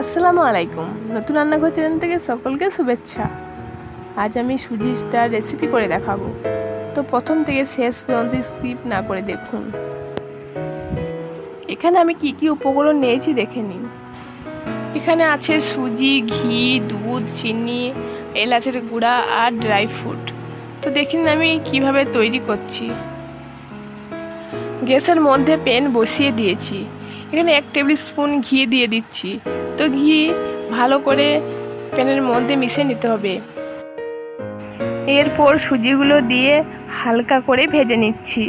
আসসালামু আলাইকুম। নতুন রান্নাঘর চ্যানেল থেকে সকলকে শুভেচ্ছা। আজ আমি সুজি স্টার রেসিপি করে দেখাবো। তো প্রথম থেকে শেষ পর্যন্ত স্কিপ না করে দেখুন। এখানে আমি কি কি উপকরণ নিয়েছি দেখে নিন। এখানে আছে সুজি, ঘি, দুধ, চিনি, এলাচের গুঁড়া আর ড্রাই ফ্রুট তো দেখুন আমি কীভাবে তৈরি করছি। গ্যাসের মধ্যে প্যান বসিয়ে দিয়েছি। এখানে এক টেবিল স্পুন ঘি দিয়ে দিচ্ছি। তো ঘি ভালো করে প্যানের মধ্যে মিশিয়ে নিতে হবে। এরপর সুজিগুলো দিয়ে হালকা করে ভেজে নিচ্ছি।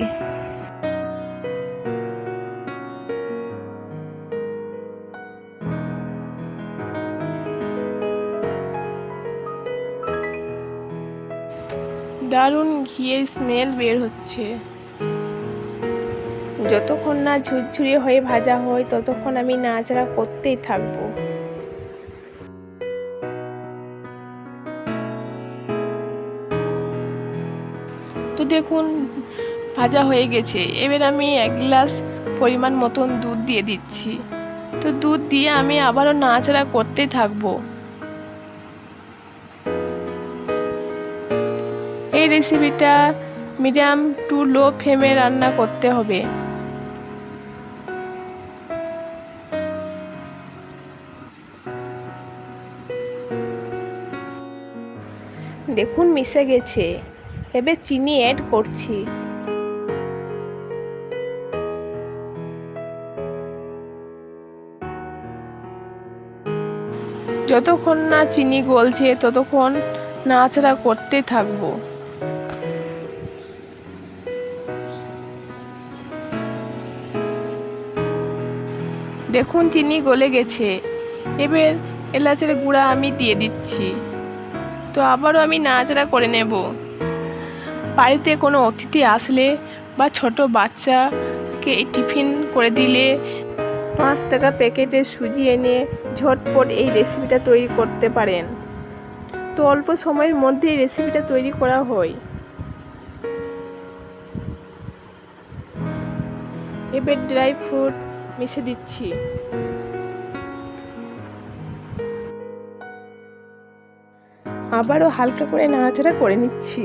দারুণ ঘিয়ের স্মেল বের হচ্ছে। যতক্ষণ না ঝুরঝুরি হয়ে ভাজা হয়, ততক্ষণ আমি নাচড়া করতেই থাকব। তো দেখুন, ভাজা হয়ে গেছে। এবার আমি এক গ্লাস পরিমাণ মতন দুধ দিয়ে দিচ্ছি। তো দুধ দিয়ে আমি আবারও নাচড়া করতেই থাকব। এই রেসিপিটা মিডিয়াম টু লো ফ্লেমে রান্না করতে হবে। দেখুন মিশে গেছে। এবার চিনি অ্যাড করছি। যতক্ষণ না চিনি গলছে, ততক্ষণ নাচড়া করতে থাকব। দেখুন চিনি গলে গেছে। এবার এলাচের গুঁড়া আমি দিয়ে দিচ্ছি। তো আবারও আমি নাচড়া করে নেব। বাড়িতে কোনো অতিথি আসলে বা ছোট বাচ্চাকে টিফিন করে দিলে পাঁচ টাকা প্যাকেটে সুজি এনে ঝটপট এই রেসিপিটা তৈরি করতে পারেন। তো অল্প সময়ের মধ্যে এই রেসিপিটা তৈরি করা হয়। এবার ড্রাই ফ্রুট মিশে দিচ্ছি। আবারও হালকা করে নাড়াচাড়া করে নিচ্ছি।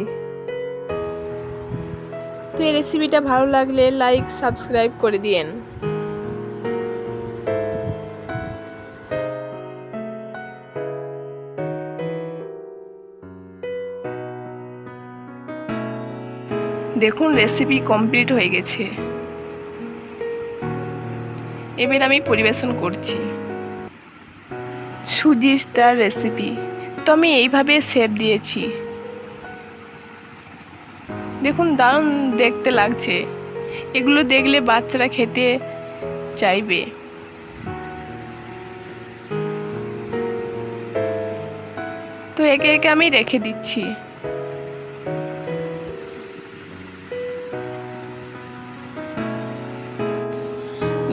তো এই রেসিপিটা ভালো লাগলে লাইক সাবস্ক্রাইব করে দিয়েন। দেখুন রেসিপি কমপ্লিট হয়ে গেছে। এবার আমি পরিবেশন করছি। সুজি স্টার রেসিপি তো আমি এইভাবে শেপ দিয়েছি। দেখুন, দারুণ দেখতে লাগছে। এগুলো দেখলে বাচ্চারা খেতে চাইবে। তো একে একে আমি রেখে দিচ্ছি।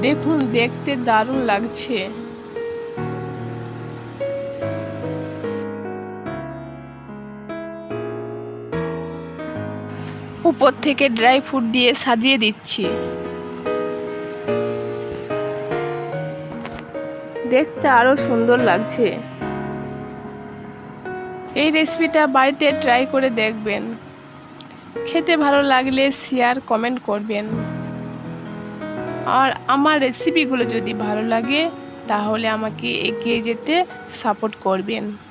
দেখুন, দেখতে দারুণ লাগছে। উপর থেকে ড্রাই ফ্রুট দিয়ে সাজিয়ে দিচ্ছি। দেখতে আরও সুন্দর লাগছে। এই রেসিপিটা বাড়িতে ট্রাই করে দেখবেন। খেতে ভালো লাগলে শেয়ার কমেন্ট করবেন। আর আমার রেসিপিগুলো যদি ভালো লাগে, তাহলে আমাকে এগিয়ে যেতে সাপোর্ট করবেন।